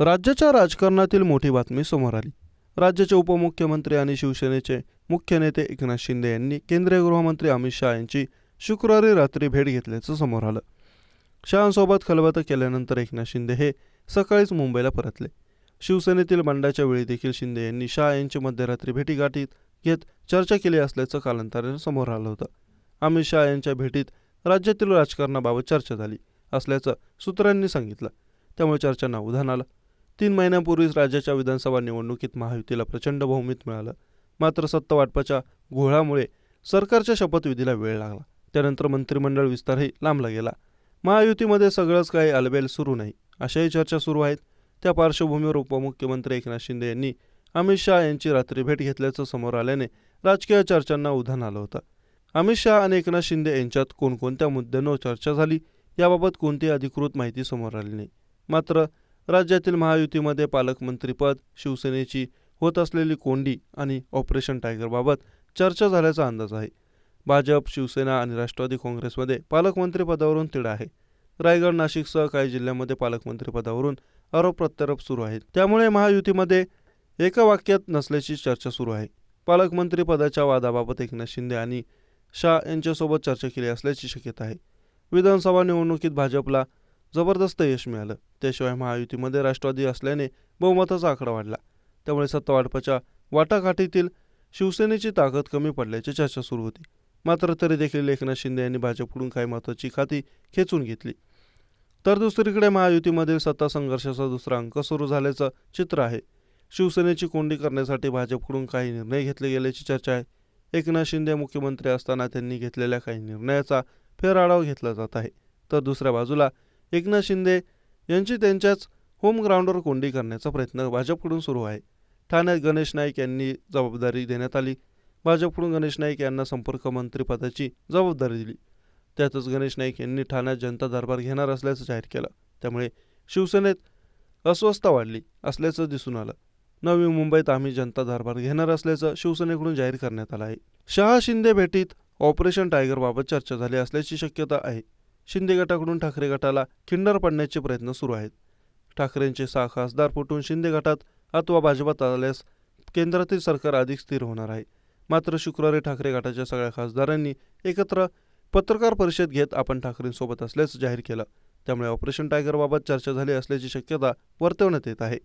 राज्याच्या राजकारणातील मोठी बातमी समोर आली. राज्याचे उपमुख्यमंत्री आणि शिवसेनेचे मुख्य नेते एकनाथ शिंदे यांनी केंद्रीय गृहमंत्री अमित शहा यांची शुक्रवारी रात्री भेट घेतल्याचं समोर आलं. शहांसोबत खलबत केल्यानंतर एकनाथ शिंदे हे सकाळीच मुंबईला परतले. शिवसेनेतील बंडाच्या वेळी देखील शिंदे यांनी शहा यांची मध्यरात्री भेटीगाठीत घेत चर्चा केली असल्याचं कालांतराने समोर आलं होतं. अमित शहा यांच्या भेटीत राज्यातील राजकारणाबाबत चर्चा झाली असल्याचं सूत्रांनी सांगितलं. त्यामुळे चर्चांना उधाण आलं. तीन महिन्यांपूर्वीच राज्याच्या विधानसभा निवडणुकीत महायुतीला प्रचंड बहुमत मिळालं. मात्र सत्ता वाटपाच्या घोळामुळे सरकारच्या शपथविधीला वेळ लागला. त्यानंतर मंत्रिमंडळ विस्तारही लांबला गेला. महायुतीमध्ये सगळंच काही अलबेल सुरू नाही अशाही चर्चा सुरू आहेत. त्या पार्श्वभूमीवर उपमुख्यमंत्री एकनाथ शिंदे यांनी अमित शहा यांची रात्री भेट घेतल्याचं समोर आल्याने राजकीय चर्चांना उधाण आलं होतं. अमित शहा आणि एकनाथ शिंदे यांच्यात कोणकोणत्या मुद्द्यांवर चर्चा झाली याबाबत कोणतीही अधिकृत माहिती समोर आली नाही. मात्र राज्यातील महायुतीमध्ये पालकमंत्रीपद शिवसेनेची होत असलेली कोंडी आणि ऑपरेशन टायगरबाबत चर्चा झाल्याचा अंदाज आहे. भाजप शिवसेना आणि राष्ट्रवादी काँग्रेसमध्ये पालकमंत्रीपदावरून तिढा आहे. रायगड नाशिकसह काही जिल्ह्यांमध्ये पालकमंत्रीपदावरून आरोप प्रत्यारोप सुरू आहेत. त्यामुळे महायुतीमध्ये एका वाक्यात नसल्याची चर्चा सुरू आहे. पालकमंत्रीपदाच्या वादाबाबत एकनाथ शिंदे आणि शाह यांच्यासोबत चर्चा केली असल्याची शक्यता आहे. विधानसभा निवडणुकीत भाजपला जबरदस्त यश मिळालं. त्याशिवाय महायुतीमध्ये राष्ट्रवादी असल्याने बहुमताचा आकडा वाढला. त्यामुळे सत्ता वाटपाच्या वाटाघाटीतील शिवसेनेची ताकद कमी पडल्याची चर्चा सुरू होती. मात्र तरी देखील एकनाथ शिंदे यांनी भाजपकडून काही महत्त्वाची खाती खेचून घेतली. तर दुसरीकडे महायुतीमधील सत्ता संघर्षाचा दुसरा अंक सुरू झाल्याचं चित्र आहे. शिवसेनेची कोंडी करण्यासाठी भाजपकडून काही निर्णय घेतले गेल्याची चर्चा आहे. एकनाथ शिंदे मुख्यमंत्री असताना त्यांनी घेतलेल्या काही निर्णयाचा फेरआढावा घेतला जात आहे. तर दुसऱ्या बाजूला एकनाथ शिंदे यांची त्यांच्याच होम ग्राउंडवर कोंडी करण्याचा प्रयत्न भाजपकडून सुरू आहे. ठाण्यात गणेश नाईक यांनी जबाबदारी देण्यात आली. भाजपकडून गणेश नाईक यांना संपर्क मंत्रीपदाची जबाबदारी दिली. त्यातच गणेश नाईक यांनी ठाण्यात जनता दरबार घेणार असल्याचं जाहीर केलं. त्यामुळे शिवसेनेत अस्वस्थता वाढली असल्याचं दिसून आलं. नवी मुंबईत आम्ही जनता दरबार घेणार असल्याचं शिवसेनेकडून जाहीर करण्यात आलं आहे. शहा शिंदे भेटीत ऑपरेशन टायगरबाबत चर्चा झाली असल्याची शक्यता आहे. शिंदे गटाकडून ठाकरे गटाला खिंडर पडण्याचे प्रयत्न सुरू आहेत. ठाकरेंचे सहा खासदार फुटून शिंदे गटात अथवा भाजपात आल्यास केंद्रातील सरकार अधिक स्थिर होणार आहे. मात्र शुक्रवारी ठाकरे गटाच्या सगळ्या खासदारांनी एकत्र पत्रकार परिषद घेत आपण ठाकरेंसोबत असल्याचं जाहीर केलं. त्यामुळे ऑपरेशन टायगरबाबत चर्चा झाली असल्याची शक्यता वर्तवण्यात येत आहे.